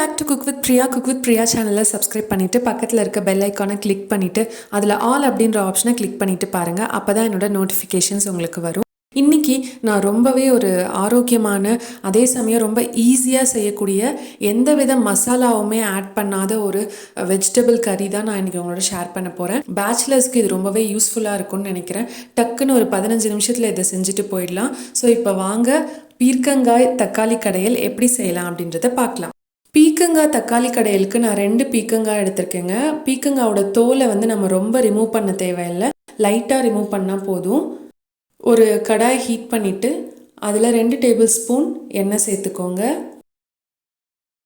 Back to cook with Priya cook with Priya சேனலை subscribe பண்ணிவிட்டு பக்கத்தில் இருக்க பெல் ஐக்கானை கிளிக் பண்ணிவிட்டு அதில் ஆல் அப்படின்ற ஆப்ஷனை கிளிக் பண்ணிவிட்டு பாருங்கள் அப்போ தான் என்னோட நோட்டிஃபிகேஷன்ஸ் உங்களுக்கு வரும். இன்றைக்கி நான் ரொம்பவே ஒரு ஆரோக்கியமான அதே சமயம் ரொம்ப ஈஸியாக செய்யக்கூடிய எந்த வித மசாலாவுமே ஆட் பண்ணாத ஒரு வெஜிடபிள் கறி தான் நான் இன்றைக்கி உங்களோட ஷேர் பண்ண போகிறேன் பேச்சுலர்ஸ்க்கு இது ரொம்பவே யூஸ்ஃபுல்லாக இருக்கும்னு நினைக்கிறேன். டக்குன்னு ஒரு பதினஞ்சு நிமிஷத்தில் இதை செஞ்சுட்டு போயிடலாம். ஸோ இப்போ வாங்க பீர்க்கங்காய் தக்காளி கடையில் எப்படி செய்யலாம் அப்படின்றத பார்க்கலாம். பீக்கங்காய் தக்காளி கடையலுக்கு நான் ரெண்டு பீக்கங்காய் எடுத்திருக்கேங்க. பீக்கங்காயோட தோலை வந்து நம்ம ரொம்ப ரிமூவ் பண்ண தேவையில்லை. லைட்டாக ரிமூவ் பண்ணால் போதும். ஒரு கடாய் ஹீட் பண்ணிவிட்டு அதில் ரெண்டு டேபிள் ஸ்பூன் எண்ணெய் சேர்த்துக்கோங்க.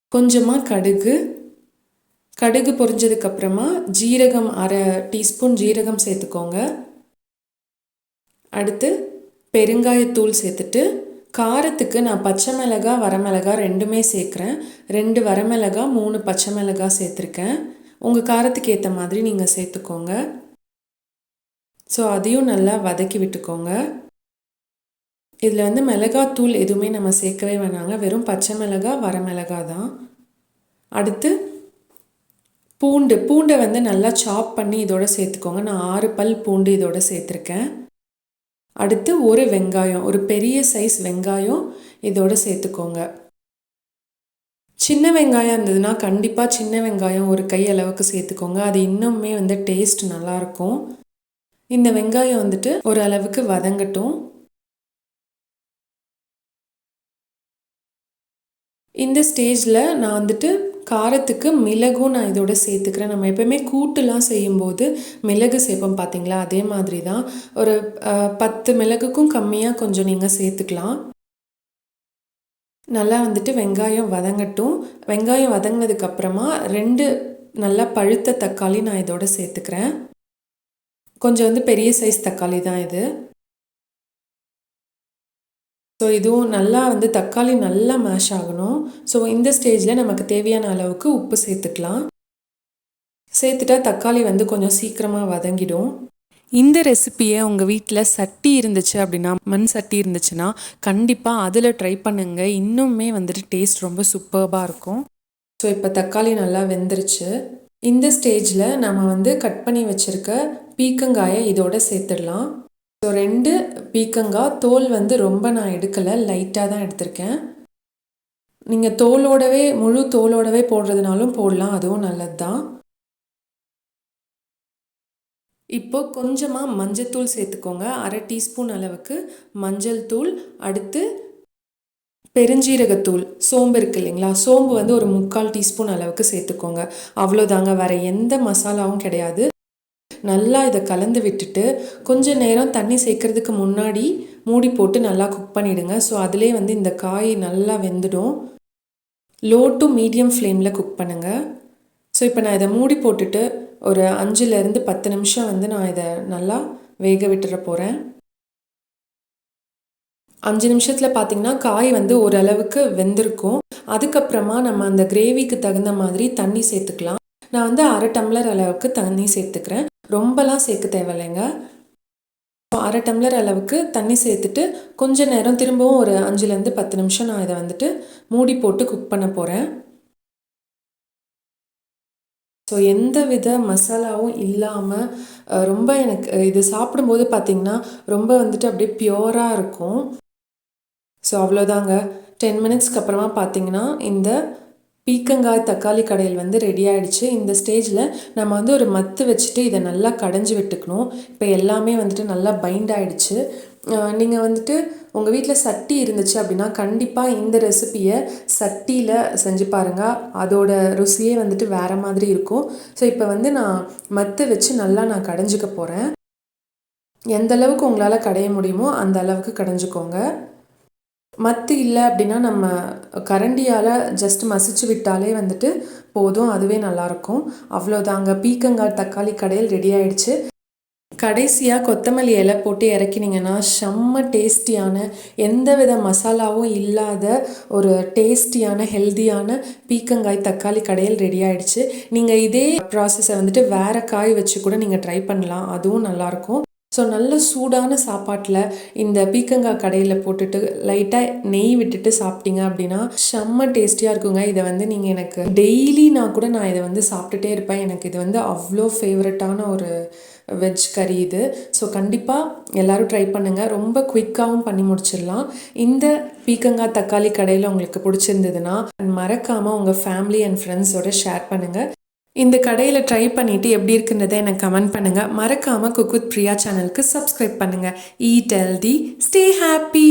கொஞ்சமாக கடுகு. கடுகு பொரிஞ்சதுக்கப்புறமா ஜீரகம் அரை டீஸ்பூன் ஜீரகம் சேர்த்துக்கோங்க. அடுத்து பெருங்காயத்தூள் சேர்த்துட்டு காரத்துக்கு நான் பச்சை மிளகா வரமிளகா ரெண்டுமே சேர்க்குறேன். ரெண்டு வரமிளகா மூணு பச்சை மிளகா சேர்த்துருக்கேன். உங்கள் காரத்துக்கு ஏற்ற மாதிரி நீங்கள் சேர்த்துக்கோங்க. ஸோ அதையும் நல்லா வதக்கி விட்டுக்கோங்க. இதில் வந்து மிளகாத்தூள் எதுவுமே நம்ம சேர்க்கவே வேணாங்க. வெறும் பச்சை மிளகா வரமிளகா தான். அடுத்து பூண்டு. பூண்டை வந்து நல்லா சாப் பண்ணி இதோட சேர்த்துக்கோங்க. நான் ஆறு பல் பூண்டு இதோட சேர்த்துருக்கேன். அடுத்து ஒரு வெங்காயம் ஒரு பெரிய சைஸ் வெங்காயம் இதோட சேர்த்துக்கோங்க. சின்ன வெங்காயம் இருந்ததுன்னா கண்டிப்பாக சின்ன வெங்காயம் ஒரு கை அளவுக்கு சேர்த்துக்கோங்க. அது இன்னுமே வந்து டேஸ்ட் நல்லாயிருக்கும். இந்த வெங்காயம் வந்துட்டு ஒரு அளவுக்கு வதங்கட்டும். இந்த ஸ்டேஜில் நான் வந்துட்டு காரத்துக்கு மிளகும் நான் இதோட சேர்த்துக்கிறேன். நம்ம எப்போயுமே கூட்டுலாம் செய்யும்போது மிளகு சேர்ப்போம் பார்த்தீங்களா அதே மாதிரி தான் ஒரு பத்து மிளகுக்கும் கம்மியாக கொஞ்சம் நீங்கள் சேர்த்துக்கலாம். நல்லா வந்துட்டு வெங்காயம் வதங்கட்டும். வெங்காயம் வதங்கினதுக்கப்புறமா ரெண்டு நல்லா பழுத்த தக்காளி நான் இதோட சேர்த்துக்கிறேன். கொஞ்சம் வந்து பெரிய சைஸ் தக்காளி தான் இது. ஸோ இதுவும் நல்லா வந்து தக்காளி நல்லா மேஷ் ஆகணும். ஸோ இந்த ஸ்டேஜில் நமக்கு தேவையான அளவுக்கு உப்பு சேர்த்துக்கலாம். சேர்த்துட்டா தக்காளி வந்து கொஞ்சம் சீக்கிரமாக வதங்கிடும். இந்த ரெசிப்பியை உங்கள் வீட்டில் சட்டி இருந்துச்சு அப்படின்னா மண் சட்டி இருந்துச்சுன்னா கண்டிப்பாக அதில் ட்ரை பண்ணுங்கள் இன்னுமே வந்துட்டு டேஸ்ட் ரொம்ப சூப்பர்பாக இருக்கும். ஸோ இப்போ தக்காளி நல்லா வெந்துருச்சு. இந்த ஸ்டேஜில் நம்ம வந்து கட் பண்ணி வச்சுருக்க பீக்கங்காயை இதோட சேர்த்துடலாம். ஸோ ரெண்டு பீக்கங்காய் தோல் வந்து ரொம்ப நான் எடுக்கலை லைட்டாக தான் எடுத்திருக்கேன். நீங்கள் தோலோடவே முழு தோலோடவே போடுறதுனாலும் போடலாம் அதுவும் நல்லது தான் இப்போ கொஞ்சமாக மஞ்சள் சேர்த்துக்கோங்க. அரை டீஸ்பூன் அளவுக்கு மஞ்சள் தூள் அடுத்து பெருஞ்சீரகத்தூள் சோம்பு இருக்குது இல்லைங்களா? சோம்பு வந்து ஒரு முக்கால் டீஸ்பூன் அளவுக்கு சேர்த்துக்கோங்க. அவ்வளோதாங்க வேறு எந்த மசாலாவும் கிடையாது. நல்லா இதை கலந்து விட்டுட்டு கொஞ்ச நேரம் தண்ணி சேர்க்கறதுக்கு முன்னாடி மூடி போட்டு நல்லா குக் பண்ணிவிடுங்க ஸோ அதிலே வந்து இந்த காய் நல்லா வெந்துடும். லோ டு மீடியம் ஃப்ளேமில் குக் பண்ணுங்கள் ஸோ இப்போ நான் இதை மூடி போட்டுட்டு ஒரு அஞ்சுலேருந்து பத்து நிமிஷம் வந்து நான் இதை நல்லா வேக விட்டுற போகிறேன் அஞ்சு நிமிஷத்தில் பார்த்திங்கன்னா காய் வந்து ஓரளவுக்கு வெந்திருக்கும். அதுக்கப்புறமா நம்ம அந்த கிரேவிக்கு தகுந்த மாதிரி தண்ணி சேர்த்துக்கலாம். நான் வந்து அரை டம்ளர் அளவுக்கு தண்ணி சேர்த்துக்கிறேன். ரொம்பலாம் சேர்க்க தேவையில்லைங்க. அரை டம்ளர் அளவுக்கு தண்ணி சேர்த்துட்டு கொஞ்ச நேரம் திரும்பவும் ஒரு அஞ்சுலேருந்து பத்து நிமிஷம் நான் இதை வந்துட்டு மூடி போட்டு குக் பண்ண போகிறேன் ஸோ எந்த வித மசாலாவும் இல்லாமல் ரொம்ப எனக்கு இது சாப்பிடும்போது பார்த்திங்கன்னா ரொம்ப வந்துட்டு அப்படியே பியோராக இருக்கும். ஸோ அவ்வளோதாங்க. டென் மினிட்ஸ்க்கு அப்புறமா பார்த்தீங்கன்னா இந்த பீக்கங்காய் தக்காளி கடையில் வந்து ரெடி ஆகிடுச்சு இந்த ஸ்டேஜில் நம்ம வந்து ஒரு மத்து வச்சுட்டு இதை நல்லா கடைஞ்சி விட்டுக்கணும். இப்போ எல்லாமே வந்துட்டு நல்லா பைண்ட் ஆகிடுச்சு நீங்கள் வந்துட்டு உங்கள் வீட்டில் சட்டி இருந்துச்சு அப்படின்னா கண்டிப்பாக இந்த ரெசிப்பியை சட்டியில் செஞ்சு பாருங்கள் அதோட ருசியே வந்துட்டு வேறு மாதிரி இருக்கும். ஸோ இப்போ வந்து நான் மத்து வச்சு நல்லா நான் கடைஞ்சிக்க போகிறேன் எந்த அளவுக்கு உங்களால் கடைய முடியுமோ அந்த அளவுக்கு கடைஞ்சிக்கோங்க. மத்து இல்லை அப்படின்னா நம்ம கரண்டியால் ஜஸ்ட் மசிச்சு விட்டாலே வந்துட்டு போதும் அதுவே நல்லாயிருக்கும் அவ்வளோதாங்க பீக்கங்காய் தக்காளி கடையில் ரெடி ஆயிடுச்சு. கடைசியாக கொத்தமல்லி இலை போட்டு இறக்கினீங்கன்னா செம்ம டேஸ்டியான எந்த வித மசாலாவும் இல்லாத ஒரு டேஸ்டியான ஹெல்த்தியான பீக்கங்காய் தக்காளி கடையில் ரெடி ஆயிடுச்சு. நீங்கள் இதே ப்ராசஸை வந்துட்டு வேறு காய் வச்சு கூட நீங்கள் ட்ரை பண்ணலாம். அதுவும் நல்லாயிருக்கும் ஸோ நல்ல சூடான சாப்பாட்டில் இந்த பீக்கங்காய் கடையில் போட்டுட்டு லைட்டாக நெய் விட்டுட்டு சாப்பிட்டீங்க அப்படின்னா செம்ம டேஸ்டியாக இருக்குங்க. இதை வந்து நீங்கள் எனக்கு டெய்லி நான் கூட நான் இதை வந்து சாப்பிட்டுட்டே இருப்பேன். எனக்கு இது வந்து அவ்வளோ ஃபேவரட்டான ஒரு வெஜ் கறி இது. ஸோ கண்டிப்பாக எல்லோரும் ட்ரை பண்ணுங்கள் ரொம்ப குயிக்காகவும் பண்ணி முடிச்சிடலாம். இந்த பீக்கங்காய் தக்காளி கடையில் உங்களுக்கு பிடிச்சிருந்ததுன்னா மறக்காமல் உங்கள் ஃபேமிலி அண்ட் ஃப்ரெண்ட்ஸோட ஷேர் பண்ணுங்கள் இந்த கடையில் ட்ரை பண்ணிவிட்டு எப்படி இருக்குன்றதை எனக்கு கமெண்ட் பண்ணுங்கள் மறக்காமல் குக் வித் பிரியா சேனலுக்கு சப்ஸ்கிரைப் பண்ணுங்கள் ஈட் ஹெல்தி ஸ்டே ஹாப்பி